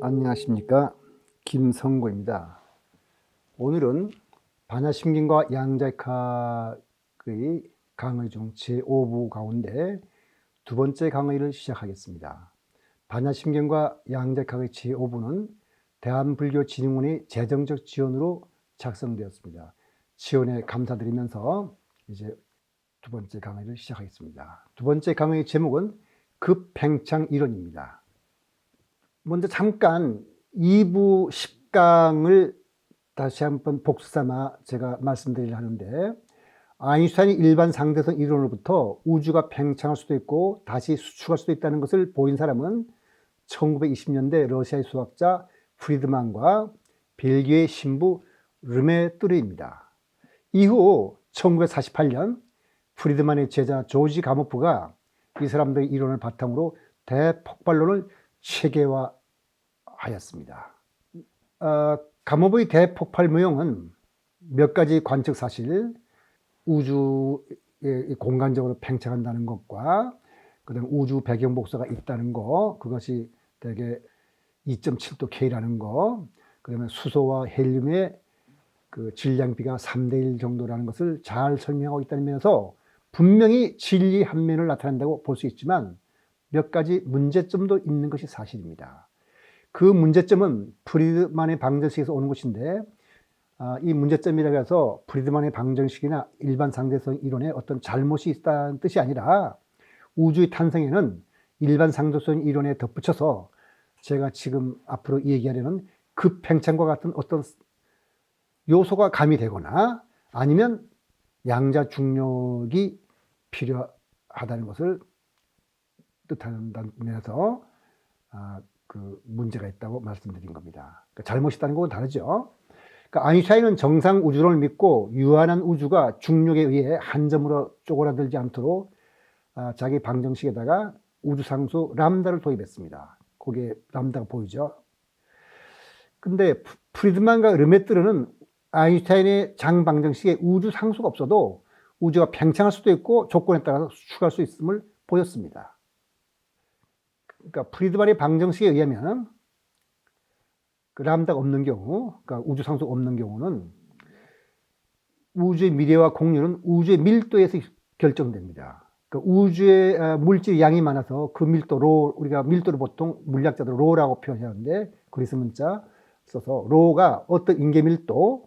안녕하십니까 김성고입니다. 오늘은 반야심경과 양자역학의 강의 중 제5부 가운데 두 번째 강의를 시작하겠습니다. 반야심경과 양자역학의 제5부는 대한불교진흥원의 재정적 지원으로 작성되었습니다. 지원에 감사드리면서 이제 두 번째 강의를 시작하겠습니다. 두 번째 강의의 제목은 급팽창 이론입니다. 먼저 잠깐 2부 10강을 다시 한번 복수 삼아 제가 말씀드리려 하는데 아인슈타인이 일반 상대성 이론으로부터 우주가 팽창할 수도 있고 다시 수축할 수도 있다는 것을 보인 사람은 1920년대 러시아의 수학자 프리드만과 벨기에 신부 르메뚜르입니다. 이후 1948년 프리드만의 제자 조지 가모프가 이 사람들의 이론을 바탕으로 대폭발론을 체계화하였습니다. 어, 가모프의 대폭발 모형은 몇 가지 관측 사실, 우주에 공간적으로 팽창한다는 것과 그다음 우주 배경 복사가 있다는 거, 그것이 대개 2.7도 K라는 거, 그다음에 수소와 헬륨의 그 질량비가 3대 1 정도라는 것을 잘 설명하고 있다는 면에서 분명히 진리 한 면을 나타낸다고 볼 수 있지만 몇 가지 문제점도 있는 것이 사실입니다. 그 문제점은 프리드만의 방정식에서 오는 것인데 아, 이 문제점이라고 해서 프리드만의 방정식이나 일반 상대성 이론에 어떤 잘못이 있다는 뜻이 아니라 우주의 탄생에는 일반 상대성 이론에 덧붙여서 제가 지금 앞으로 얘기하려는 급팽창과 같은 어떤 요소가 가미되거나 아니면 양자 중력이 필요하다는 것을 뜻하는 면에서 아, 그 문제가 있다고 말씀드린 겁니다. 그러니까 잘못이다는 것은 다르죠. 그러니까 아인슈타인은 정상 우주론을 믿고 유한한 우주가 중력에 의해 한 점으로 쪼그라들지 않도록 아, 자기 방정식에다가 우주상수 람다를 도입했습니다. 거기에 람다가 보이죠. 근데 프리드만과 르메트르는 아인슈타인의 장방정식에 우주 상수가 없어도 우주가 팽창할 수도 있고 조건에 따라서 수축할 수 있음을 보였습니다. 그러니까 프리드만의 방정식에 의하면 그 람다가 없는 경우, 그러니까 우주 상수가 없는 경우는 우주의 미래와 공률은 우주의 밀도에서 결정됩니다. 그러니까 우주의 아, 물질 양이 많아서 그 밀도 로 우리가 밀도를 보통 물리학자들 로라고 표현하는데 그리스 문자 써서 로가 어떤 인계 밀도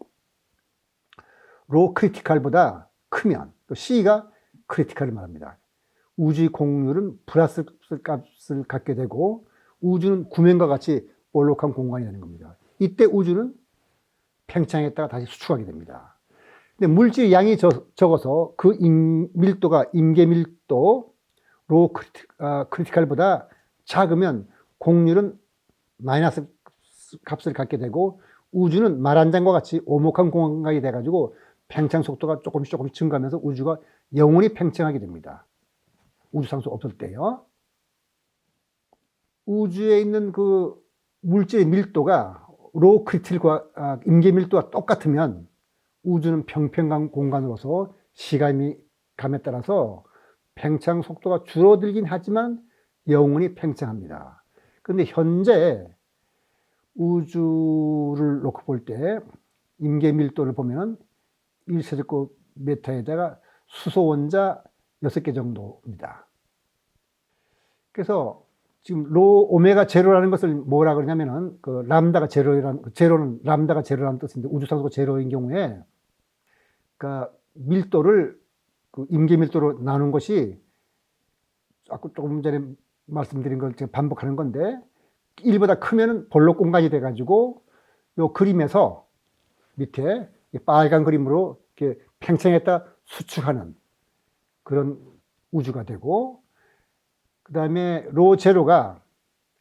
로 크리티칼보다 크면 또 C가 크리티칼을 말합니다. 우주의 공률은 플러스 값을 갖게 되고 우주는 구면과 같이 볼록한 공간이 되는 겁니다. 이때 우주는 팽창했다가 다시 수축하게 됩니다. 근데 물질 양이 적어서 그 임, 밀도가 임계 밀도 로 크리티, 아, 크리티칼보다 작으면 공률은 마이너스 값을 갖게 되고 우주는 말한 장과 같이 오목한 공간이 돼가지고 팽창 속도가 조금씩 조금씩 증가하면서 우주가 영원히 팽창하게 됩니다. 우주상수 없을 때요. 우주에 있는 그 물질의 밀도가 로 크리틸과 아, 임계 밀도가 똑같으면 우주는 평평한 공간으로서 시간이 감에 따라서 팽창 속도가 줄어들긴 하지만 영원히 팽창합니다. 그런데 현재 우주를 놓고 볼 때 임계 밀도를 보면 1세제곱 메타에다가 수소 원자 6개 정도입니다. 그래서 지금 로 오메가 제로라는 것을 뭐라 그러냐면은 그 람다가 제로라는 제로는 람다가 제로라는 뜻인데 우주상수가 제로인 경우에 그러니까 밀도를 그 임계 밀도로 나눈 것이 아까 조금 전에 말씀드린 걸 제가 반복하는 건데 1보다 크면은 볼록 공간이 돼 가지고 요 그림에서 밑에 빨간 그림으로 이렇게 팽창했다 수축하는 그런 우주가 되고 그 다음에 로 제로가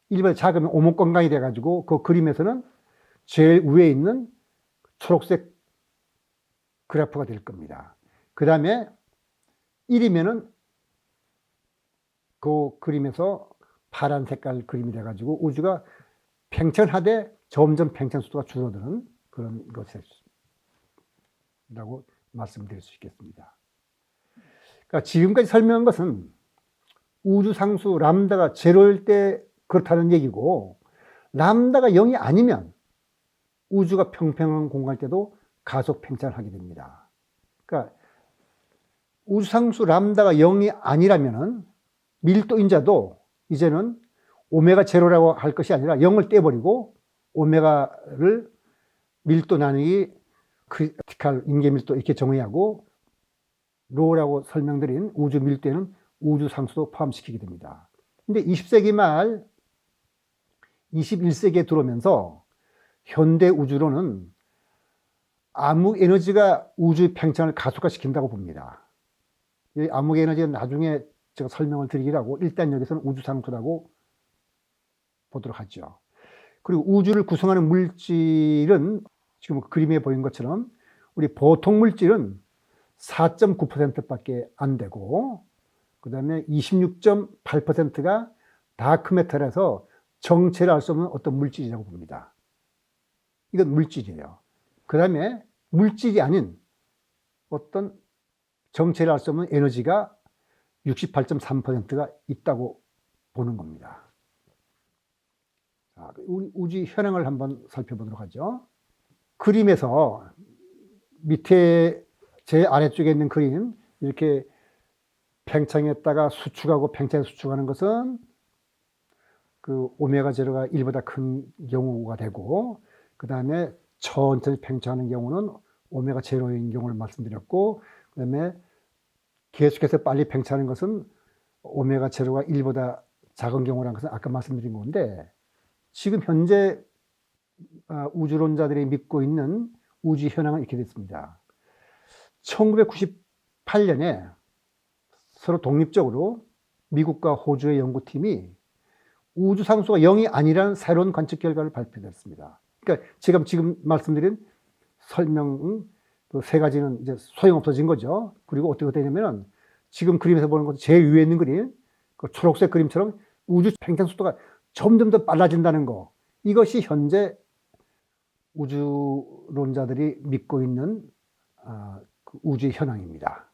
일반 작으면 오목 건강이 돼가지고 그 그림에서는 제일 위에 있는 초록색 그래프가 될 겁니다. 그 다음에 1이면은 그 그림에서 파란 색깔 그림이 돼가지고 우주가 팽창하되 점점 팽창 속도가 줄어드는 그런 것이 라고 말씀드릴 수 있겠습니다. 그러니까 지금까지 설명한 것은 우주 상수 람다가 제로일 때 그렇다는 얘기고 람다가 0이 아니면 우주가 평평한 공간일 때도 가속 팽창을 하게 됩니다. 그러니까 우주 상수 람다가 0이 아니라면은 밀도 인자도 이제는 오메가 제로라고 할 것이 아니라 0을 떼버리고 오메가를 밀도 나누기 크리티칼 임계 밀도 이렇게 정의하고 로라고 설명드린 우주 밀도에는 우주 상수도 포함시키게 됩니다. 근데 20세기 말 21세기에 들어오면서 현대 우주로는 암흑 에너지가 우주 팽창을 가속화시킨다고 봅니다. 이 암흑 에너지는 나중에 제가 설명을 드리기라고 일단 여기서는 우주 상수라고 보도록 하죠. 그리고 우주를 구성하는 물질은 지금 그림에 보인 것처럼 우리 보통 물질은 4.9%밖에 안 되고 그 다음에 26.8%가 다크메탈에서 정체를 알 수 없는 어떤 물질이라고 봅니다. 이건 물질이에요. 그 다음에 물질이 아닌 어떤 정체를 알 수 없는 에너지가 68.3%가 있다고 보는 겁니다. 우주 현황을 한번 살펴보도록 하죠. 그림에서 밑에 제 아래쪽에 있는 그림 이렇게 팽창했다가 수축하고 팽창 수축하는 것은 그 오메가 제로가 1보다 큰 경우가 되고 그 다음에 천천히 팽창하는 경우는 오메가 제로인 경우를 말씀드렸고 그 다음에 계속해서 빨리 팽창하는 것은 오메가 제로가 1보다 작은 경우라는 것은 아까 말씀드린 건데 지금 현재 아, 우주론자들이 믿고 있는 우주 현황은 이렇게 됐습니다. 1998년에 서로 독립적으로 미국과 호주의 연구팀이 우주 상수가 0이 아니라는 새로운 관측 결과를 발표했습니다. 그러니까 지금 지금 말씀드린 설명 그세 가지는 이제 소용없어진 거죠. 그리고 어떻게 되냐면은 지금 그림에서 보는 것도 제일 위에 있는 그림, 그 초록색 그림처럼 우주 팽창 속도가 점점 더 빨라진다는 거. 이것이 현재 우주론자들이 믿고 있는 아, 그 우주의 현황입니다.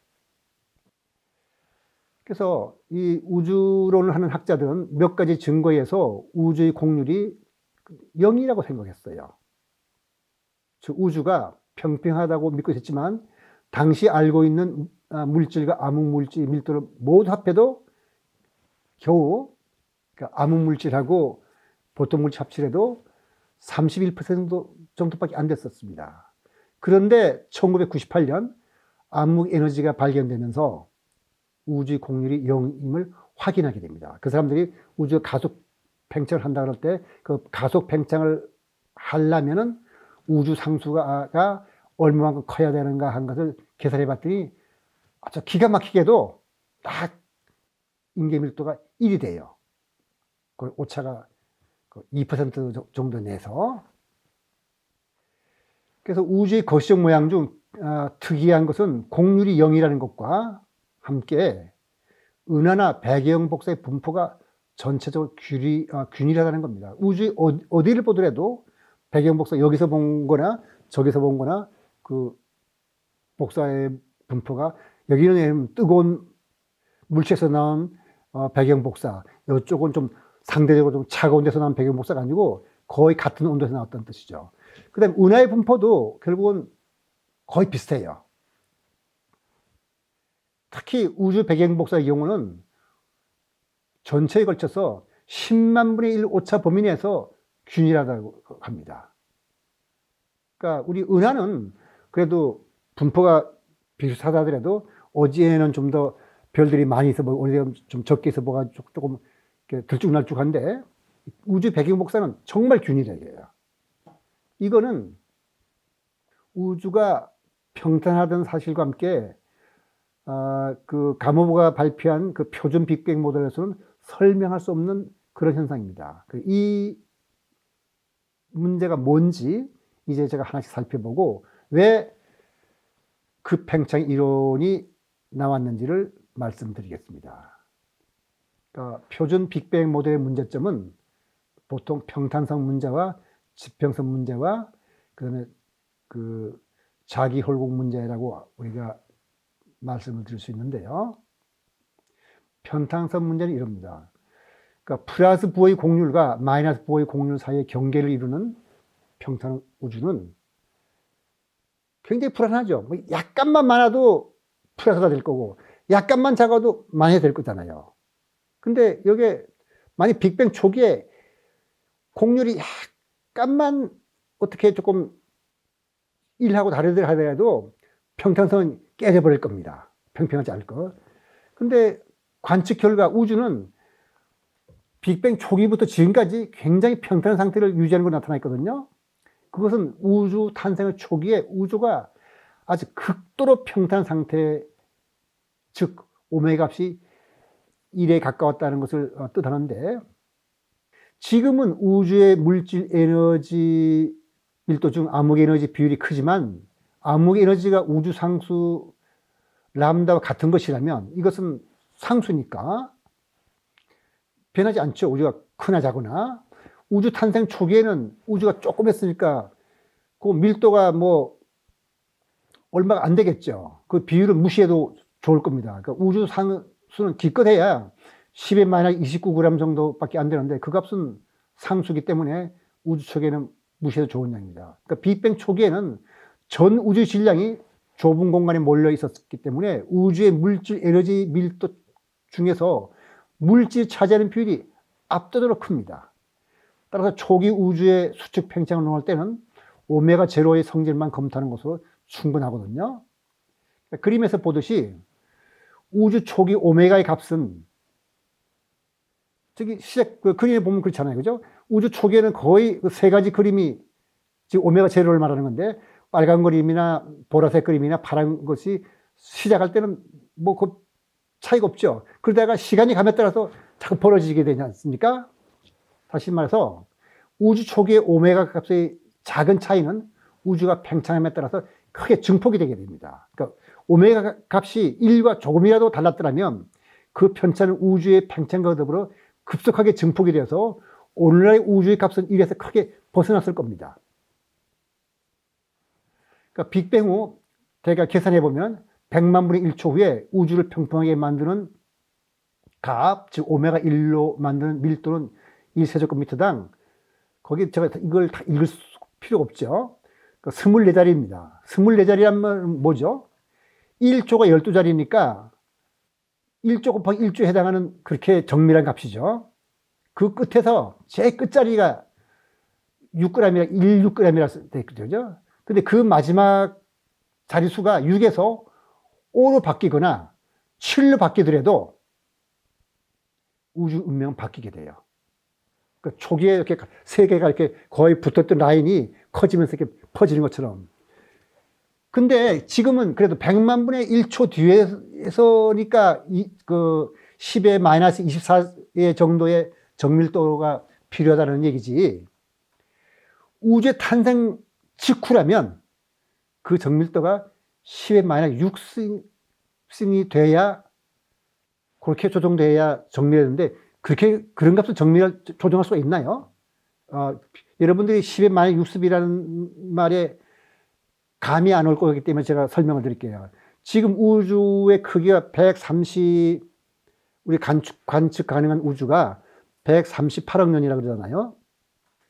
그래서 이 우주론을 하는 학자들은 몇 가지 증거에서 우주의 공률이 0이라고 생각했어요. 즉 우주가 평평하다고 믿고 있었지만 당시 알고 있는 아, 물질과 암흑물질 밀도를 모두 합해도 겨우 그러니까 암흑물질하고 보통 물질 합치해도 31% 정도밖에 안 됐었습니다. 그런데 1998년 암흑 에너지가 발견되면서 우주 공률이 0임을 확인하게 됩니다. 그 사람들이 우주 가속 팽창을 한다 그럴 때 그 가속 팽창을 하려면은 우주 상수가 얼마만큼 커야 되는가 한 것을 계산해 봤더니 아주 기가 막히게도 딱 인계 밀도가 1이 돼요. 그 오차가 2%그 정도 내서. 그래서 우주의 거시적 모양 중 어, 특이한 것은 공률이 0이라는 것과 함께 은하나 배경 복사의 분포가 전체적으로 균이, 어, 균일하다는 겁니다. 우주 어디, 를 보더라도 배경 복사 여기서 본 거나 저기서 본 거나 그 복사의 분포가 여기는 뜨거운 물체에서 나온 어, 배경 복사 이쪽은 좀 상대적으로 좀 차가운 데서 나온 배경 복사가 아니고 거의 같은 온도에서 나왔다는 뜻이죠. 그 다음에 은하의 분포도 결국은 거의 비슷해요. 특히 우주 배경 복사의 경우는 전체에 걸쳐서 10만 분의 1 오차 범위 내에서 균일하다고 합니다. 그러니까 우리 은하는 그래도 분포가 비슷하다 하더라도 어디에는 좀 더 별들이 많이 있어 보고 어디에는 좀 적게 있어 보가 조금 들쭉날쭉한데 우주 배경 복사는 정말 균일해요. 이거는 우주가 평탄하던 사실과 함께 어, 그 가모브가 발표한 그 표준 빅뱅 모델에서는 설명할 수 없는 그런 현상입니다. 그이 문제가 뭔지 이제 제가 하나씩 살펴보고 왜그 팽창 이론이 나왔는지를 말씀드리겠습니다. 그러니까 표준 빅뱅 모델의 문제점은 보통 평탄성 문제와 지평성 문제와 그다음에 그 자기 홀곡 문제라고 우리가 말씀을 드릴 수 있는데요. 편탄성 문제는 이럽니다. 그러니까 플러스 부호의 공률과 마이너스 부호의 공률 사이의 경계를 이루는 평탄 우주는 굉장히 불안하죠. 뭐 약간만 많아도 플러스가 될 거고, 약간만 작아도 마이너스 될 거잖아요. 근데 여기에 만약 빅뱅 초기에 공률이 약간만 어떻게 조금 1하고 다르더라 하더라도 평탄성은 깨져버릴 겁니다. 평평하지 않을 거. 근데 관측 결과 우주는 빅뱅 초기부터 지금까지 굉장히 평탄한 상태를 유지하는 걸로 나타나 있거든요. 그것은 우주 탄생의 초기에 우주가 아주 극도로 평탄한 상태, 즉 오메가 값이 1에 가까웠다는 것을 어, 뜻하는데 지금은 우주의 물질 에너지 밀도 중 암흑 에너지 비율이 크지만 암흑 에너지가 우주 상수 람다와 같은 것이라면 이것은 상수니까 변하지 않죠. 우주가 크나 작거나 우주 탄생 초기에는 우주가 조금 했으니까 그 밀도가 뭐 얼마가 안 되겠죠. 그 비율을 무시해도 좋을 겁니다. 그러니까 우주 상 수는 기껏해야 10의 마이너스 29g 정도밖에 안 되는데 그 값은 상수기 때문에 우주 초기에는 무시해도 좋은 양입니다. 그러니까 빅뱅 초기에는 전 우주 질량이 좁은 공간에 몰려 있었기 때문에 우주의 물질 에너지 밀도 중에서 물질 차지하는 비율이 압도적으로 큽니다. 따라서 초기 우주의 수축 팽창을 논할 때는 오메가 제로의 성질만 검토하는 것으로 충분하거든요. 그러니까 그림에서 보듯이 우주 초기 오메가의 값은 저기 시작 그 그림에 보면 그렇잖아요, 그죠? 우주 초기에는 거의 그 세 가지 그림이 지금 오메가 제로를 말하는 건데 빨간 그림이나 보라색 그림이나 파란 것이 시작할 때는 뭐 그 차이가 없죠. 그러다가 시간이 감에 따라서 자꾸 벌어지게 되지 않습니까? 다시 말해서 우주 초기의 오메가 값의 작은 차이는 우주가 팽창함에 따라서 크게 증폭이 되게 됩니다. 그러니까 오메가 값이 1과 조금이라도 달랐더라면 그 편차는 우주의 팽창과 더불어 급속하게 증폭이 되어서 오늘날의 우주의 값은 1에서 크게 벗어났을 겁니다. 그러니까 빅뱅 후 대가 계산해 보면 100만 분의 1초 후에 우주를 평평하게 만드는 값, 즉 오메가 1로 만드는 밀도는 1세제곱미터당 거기 제가 이걸 다 읽을 필요 없죠. 그러니까 24자리입니다. 24자리란 말은 뭐죠? 1조가 12자리니까 1조 곱하기 1조에 해당하는 그렇게 정밀한 값이죠. 그 끝에서 제일 끝자리가 6g이라 16g이라 되어 있거든요. 근데 그 마지막 자리수가 6에서 5로 바뀌거나 7로 바뀌더라도 우주 운명은 바뀌게 돼요. 그러니까 초기에 이렇게 세 개가 이렇게 거의 붙었던 라인이 커지면서 이렇게 퍼지는 것처럼. 근데 지금은 그래도 100만 분의 1초 뒤에서니까 이, 그 10의 마이너스 24의 정도의 정밀도가 필요하다는 얘기지. 우주의 탄생 직후라면 그 정밀도가 10의 마이너스 6승이 돼야 그렇게 조정돼야 정밀했는데 그렇게 그런 값을 정밀 조정할 수가 있나요? 어, 여러분들이 10의 마이너스 60이라는 말에 감이 안 올 거기 때문에 제가 설명을 드릴게요. 지금 우주의 크기가 130 우리 관측, 관측 가능한 우주가 138억 년이라고 그러잖아요.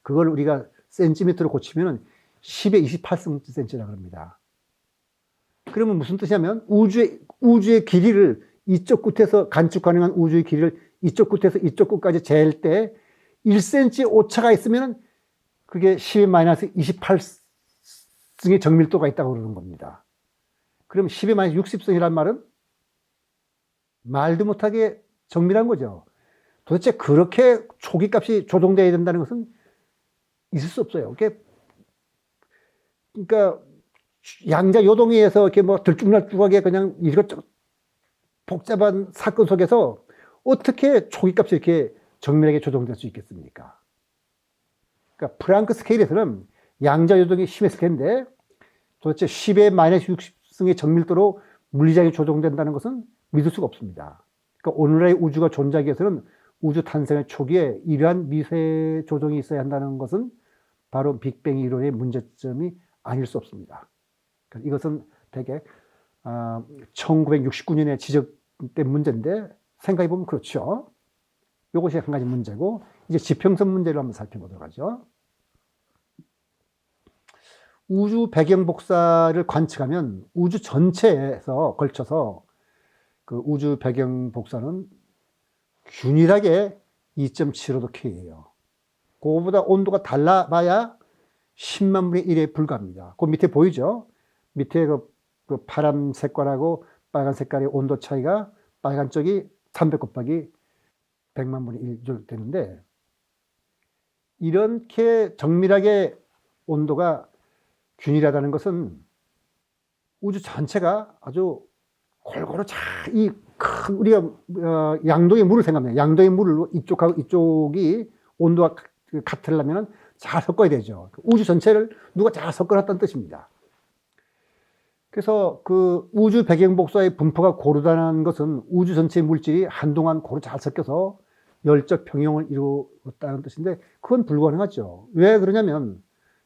그걸 우리가 센티미터로 고치면 10의 28cm라고 합니다. 그러면 무슨 뜻이냐면 우주의, 우주의 길이를 이쪽 끝에서 간축 가능한 우주의 길이를 이쪽 끝에서 이쪽 끝까지 잴 때 1cm 오차가 있으면 그게 10의 28 승의 정밀도가 있다고 그러는 겁니다. 그럼 10의 60승이란 말은 말도 못하게 정밀한 거죠. 도대체 그렇게 초기 값이 조정돼야 된다는 것은 있을 수 없어요. 그러니까 양자 요동에 의해서 이렇게 뭐 들쭉날쭉하게 그냥 이것저것 복잡한 사건 속에서 어떻게 초기 값이 이렇게 정밀하게 조정될 수 있겠습니까? 그러니까 프랑크 스케일에서는 양자 요동이 심했을 텐데 도대체 10의 마이너스 60승의 정밀도로 물리장이 조정된다는 것은 믿을 수가 없습니다. 그러니까 오늘날의 우주가 존재하기 위해서는 우주 탄생의 초기에 이러한 미세 조정이 있어야 한다는 것은 바로 빅뱅 이론의 문제점이 아닐 수 없습니다. 이것은 대개 1969년에 아, 지적된 문제인데 생각해 보면 그렇죠. 이것이 한 가지 문제고 이제 지평선 문제를 한번 살펴보도록 하죠. 우주 배경 복사를 관측하면 우주 전체에서 걸쳐서 그 우주 배경 복사는 균일하게 2.75도 K예요. 그거보다 온도가 달라봐야 10만 분의 1에 불과합니다. 그 밑에 보이죠? 밑에 그, 그 파란 색깔하고 빨간 색깔의 온도 차이가 빨간 쪽이 300 곱하기 100만 분의 1 되는데 이렇게 정밀하게 온도가 균일하다는 것은 우주 전체가 아주 골고루 잘이 큰 우리가 어, 양동의 물을 생각합니다. 양동의 물을 이쪽하고 이쪽이 온도가 같으려면 잘 섞어야 되죠. 우주 전체를 누가 잘 섞어놨다는 뜻입니다. 그래서 그 우주 배경 복사의 분포가 고르다는 것은 우주 전체의 물질이 한동안 고루 잘 섞여서 열적 평형을 이루었다는 뜻인데 그건 불가능하죠. 왜 그러냐면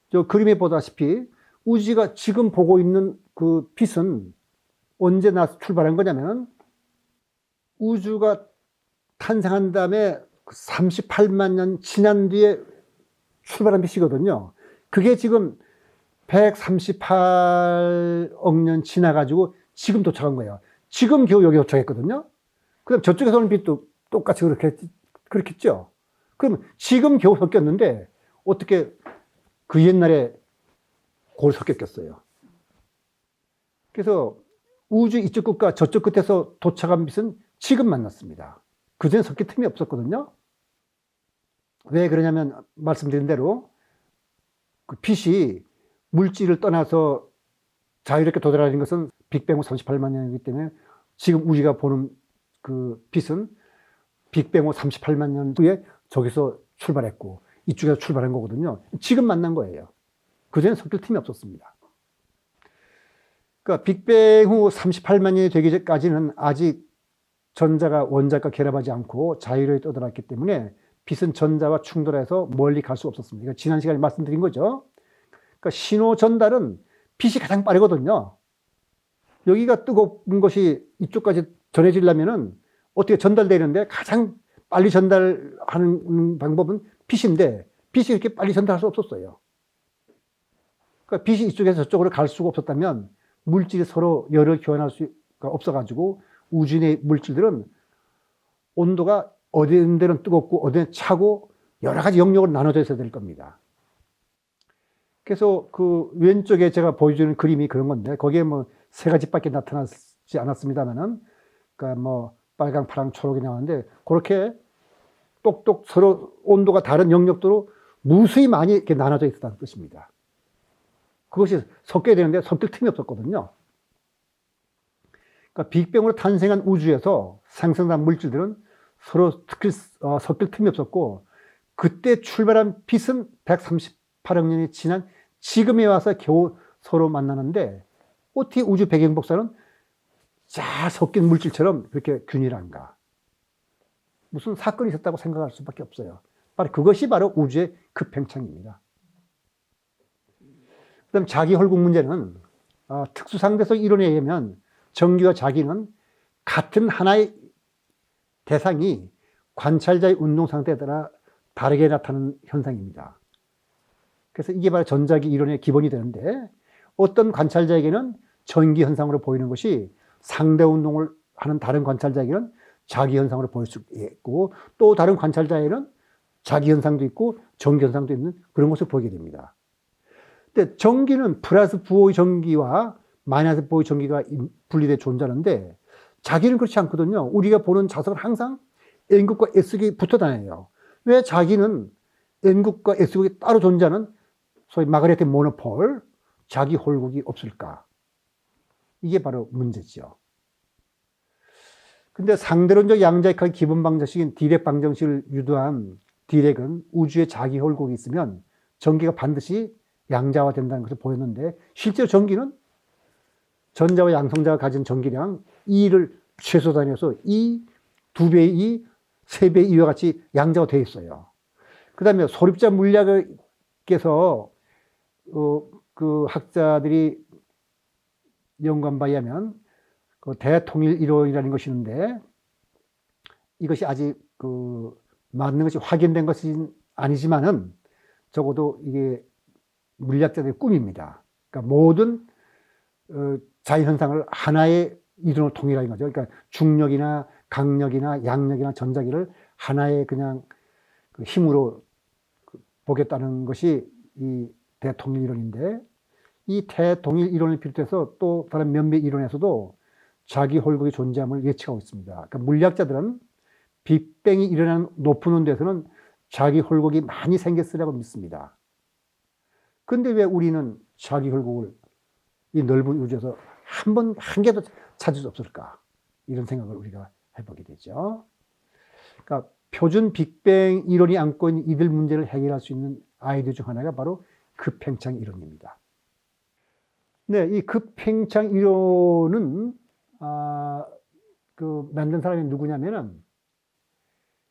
저 그림에 보다시피 우주가 지금 보고 있는 그 빛은 언제 나 출발한 거냐면 우주가 탄생한 다음에 38만 년 지난 뒤에 출발한 빛이거든요. 그게 지금 138억 년 지나가지고 지금 도착한 거예요. 지금 겨우 여기 도착했거든요. 그럼 저쪽에서 오는 빛도 똑같이 그렇게, 그렇겠죠. 그럼 지금 겨우 섞였는데 어떻게 그 옛날에 골 섞였겠어요. 그래서 우주 이쪽 끝과 저쪽 끝에서 도착한 빛은 지금 만났습니다. 그전에 섞일 틈이 없었거든요. 왜 그러냐면 말씀드린 대로 그 빛이 물질을 떠나서 자유롭게 도달하는 것은 빅뱅 후 38만 년이기 때문에 지금 우리가 보는 그 빛은 빅뱅 후 38만 년 후에 저기서 출발했고 이쪽에서 출발한 거거든요. 지금 만난 거예요. 그전에 섞일 틈이 없었습니다. 그러니까 빅뱅 후 38만 년이 되기까지는 아직 전자가 원자과 결합하지 않고 자유롭게 떠돌았기 때문에 빛은 전자와 충돌해서 멀리 갈 수 없었습니다. 그러니까 지난 시간에 말씀드린 거죠. 그러니까 신호 전달은 빛이 가장 빠르거든요. 여기가 뜨거운 것이 이쪽까지 전해지려면은 어떻게 전달되는데 가장 빨리 전달하는 방법은 빛인데 빛이 이렇게 빨리 전달할 수 없었어요. 그러니까 빛이 이쪽에서 저쪽으로 갈 수가 없었다면 물질이 서로 열을 교환할 수가 없어가지고 우주 의 물질들은 온도가 어디 있는 데는 뜨겁고 어디 는 차고 여러 가지 영역으로 나눠져 있어야 될 겁니다. 그래서 그 왼쪽에 제가 보여주는 그림이 그런 건데 거기에 뭐 세 가지밖에 나타나지 않았습니다만은 그러니까 뭐 빨강, 파랑, 초록이 나왔는데 그렇게 똑똑 서로 온도가 다른 영역도로 무수히 많이 이렇게 나눠져 있었다는 뜻입니다. 그것이 섞여야 되는데 섞일 틈이 없었거든요. 그러니까 빅뱅으로 탄생한 우주에서 생성된 물질들은 서로 섞일, 어, 섞일 틈이 없었고 그때 출발한 빛은 138억 년이 지난 지금에 와서 겨우 서로 만나는데 어떻게 우주 배경 복사는 잘 섞인 물질처럼 그렇게 균일한가? 무슨 사건이 있었다고 생각할 수밖에 없어요. 바로 그것이 바로 우주의 급팽창입니다. 그다음 자기 홀국 문제는 어, 특수상대성 이론에 의하면 전기와 자기는 같은 하나의 대상이 관찰자의 운동 상태에 따라 다르게 나타나는 현상입니다. 그래서 이게 바로 전자기 이론의 기본이 되는데 어떤 관찰자에게는 전기 현상으로 보이는 것이 상대 운동을 하는 다른 관찰자에게는 자기 현상으로 보일 수 있고 또 다른 관찰자에게는 자기 현상도 있고 전기 현상도 있는 그런 것을 보게 됩니다. 근데 전기는 플러스 부호의 전기와 마이너스 부호의 전기가 분리돼 존재하는데 자기는 그렇지 않거든요. 우리가 보는 자석은 항상 N극과 S극이 붙어 다녀요. 왜 자기는 N극과 S극이 따로 존재하는 소위 마그네틱 모노폴, 자기 홀국이 없을까? 이게 바로 문제죠. 근데 상대론적 양자역학의 기본 방정식인 디렉 방정식을 유도한 디렉은 우주에 자기 홀국이 있으면 전기가 반드시 양자화 된다는 것을 보였는데 실제로 전기는 전자와 양성자가 가진 전기량 2를 최소 단위에서 2, 2배의 2, 3배의 2와 같이 양자가 되어 있어요. 그 다음에 소립자 물리학에서 어, 그 학자들이 연구한 바에 하면 그 대통일 이론이라는 것이 있는데 이것이 아직 그 맞는 것이 확인된 것은 아니지만은 적어도 이게 물리학자들의 꿈입니다. 그러니까 모든 어, 자연현상을 하나의 이론으로 통일하는 거죠. 그러니까 중력이나 강력이나 양력이나 전자기를 하나의 그냥 그 힘으로 그 보겠다는 것이 이 대통일 이론인데 이 대통일 이론을 비롯해서 또 다른 몇몇 이론에서도 자기 홀국의 존재함을 예측하고 있습니다. 그러니까 물리학자들은 빅뱅이 일어나는 높은 온도에서는 자기 홀국이 많이 생겼으라고 믿습니다. 근데 왜 우리는 자기 홀국을 이 넓은 우주에서 한 번, 한 개도 찾을 수 없을까? 이런 생각을 우리가 해보게 되죠. 그러니까 표준 빅뱅 이론이 안고 있는 이들 문제를 해결할 수 있는 아이디어 중 하나가 바로 급팽창 이론입니다. 네, 이 급팽창 이론은, 아, 그, 만든 사람이 누구냐면은,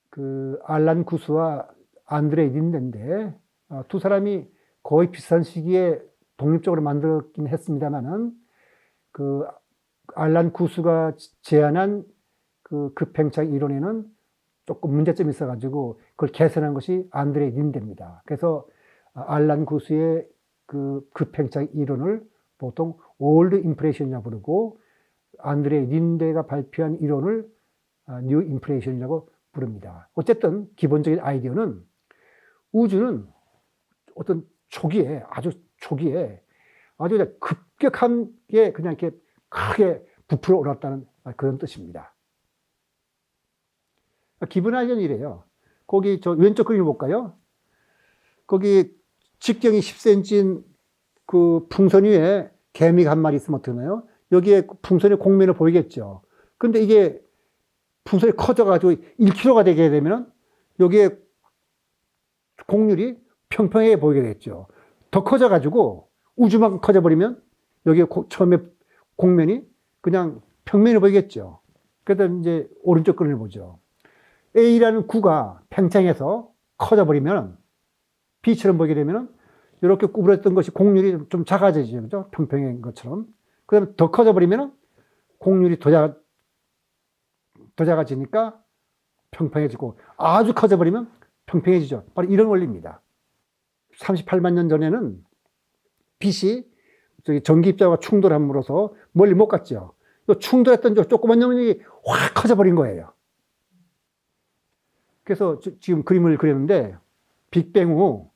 그, 알란 구스와 안드레 린덴데, 어, 두 사람이 거의 비슷한 시기에 독립적으로 만들었긴 했습니다만은, 그, 알란 구스가 제안한 그 급팽창 이론에는 조금 문제점이 있어가지고 그걸 개선한 것이 안드레 린데입니다. 그래서 알란 구스의 그 급팽창 이론을 보통 올드 인프레션이라고 부르고 안드레 린데가 발표한 이론을 뉴 인프레션이라고 부릅니다. 어쨌든 기본적인 아이디어는 우주는 어떤 초기에 아주 초기에 아주 급격한 게 그냥 이렇게 크게 부풀어 올랐다는 그런 뜻입니다. 아이디어는 이래요. 거기 저 왼쪽 그림을 볼까요? 거기 직경이 10cm인 그 풍선 위에 개미가 한 마리 있으면 어떡하나요? 여기에 풍선의 공면을 보이겠죠. 근데 이게 풍선이 커져가지고 1kg가 되게 되면 여기에 공률이 평평하게 보이게 됐죠. 더 커져가지고 우주만큼 커져버리면 여기에 고, 처음에 공면이 그냥 평면을 보이겠죠. 그래서 이제 오른쪽 그림을 보죠. A라는 구가 팽창해서 커져버리면 B처럼 보게 되면 이렇게 구부렸던 것이 공률이 좀 작아지죠. 그죠? 평평한 것처럼. 그 다음에 더 커져버리면 공률이 더, 작, 더 작아지니까 평평해지고 아주 커져버리면 평평해지죠. 바로 이런 원리입니다. 38만 년 전에는 빛이 저기 전기 입자와 충돌함으로써 멀리 못 갔죠. 충돌했던 저 조그만 영역이 확 커져버린 거예요. 그래서 지금 그림을 그렸는데 빅뱅 후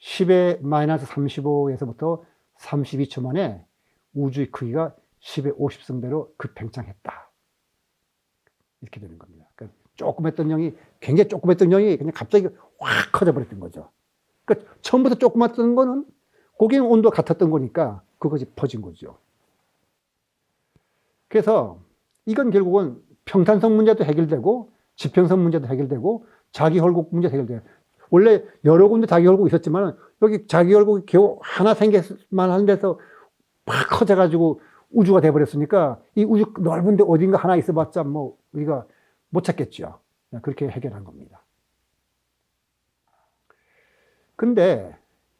10의 마이너스 35에서부터 32초 만에 우주의 크기가 10의 50승배로 급팽창했다. 이렇게 되는 겁니다. 그러니까 조그맸던 영이 굉장히 조그맸던 영이 그냥 갑자기 확 커져버렸던 거죠. 그러니까 처음부터 조그맣던 거는 거기는 온도 같았던 거니까 그것이 퍼진 거죠. 그래서 이건 결국은 평탄성 문제도 해결되고 지평성 문제도 해결되고 자기 헐곡 문제 해결돼요. 원래 여러 군데 자기 헐곡이 있었지만 여기 자기 헐곡이 겨우 하나 생겼만 한 데서 팍 커져가지고 우주가 돼버렸으니까 이 우주 넓은데 어딘가 하나 있어봤자 뭐 우리가 못 찾겠죠. 그렇게 해결한 겁니다. 근데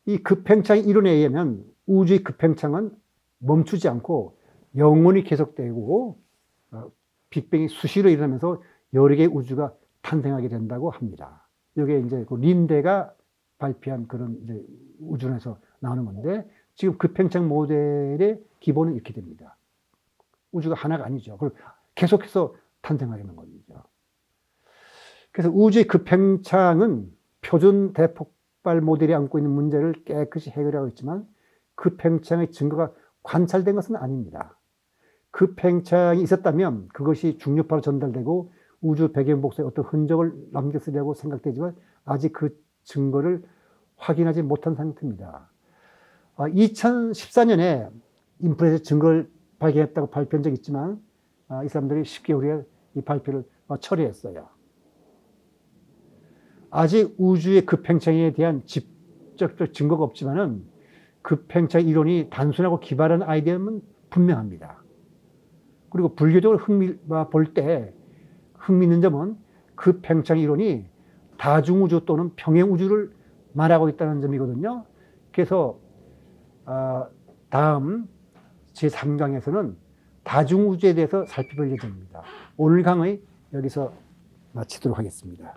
이 급팽창 이론에 의하면 우주의 급팽창은 멈추지 않고 영원히 계속되고 어, 빅뱅이 수시로 일어나면서 여러 개의 우주가 탄생하게 된다고 합니다. 이게 이제 그 린데가 발표한 그런 이제 우주론에서 나오는 건데 지금 급팽창 모델의 기본은 이렇게 됩니다. 우주가 하나가 아니죠. 그걸 계속해서 탄생하게 되는 거죠. 그래서 우주의 급팽창은 표준 대폭 발 모델이 안고 있는 문제를 깨끗이 해결하고 있지만 급팽창의 증거가 관찰된 것은 아닙니다. 급팽창이 있었다면 그것이 중력파로 전달되고 우주 배경 복사에 어떤 흔적을 남겼으리라고 생각되지만 아직 그 증거를 확인하지 못한 상태입니다. 2014년에 아, 인프레에서 증거를 발견했다고 발표한 적이 있지만 아, 이 사람들이 10개월 후에 이 발표를 처리했어요. 아직 우주의 급팽창에 대한 직접적 증거가 없지만은 급팽창 이론이 단순하고 기발한 아이디어는 분명합니다. 그리고 불교적으로 흥미 볼 때 흥미있는 점은 그 팽창 이론이 다중우주 또는 평행우주를 말하고 있다는 점이거든요. 그래서 어, 다음 제3강에서는 다중우주에 대해서 살펴볼 예정입니다. 오늘 강의 여기서 마치도록 하겠습니다.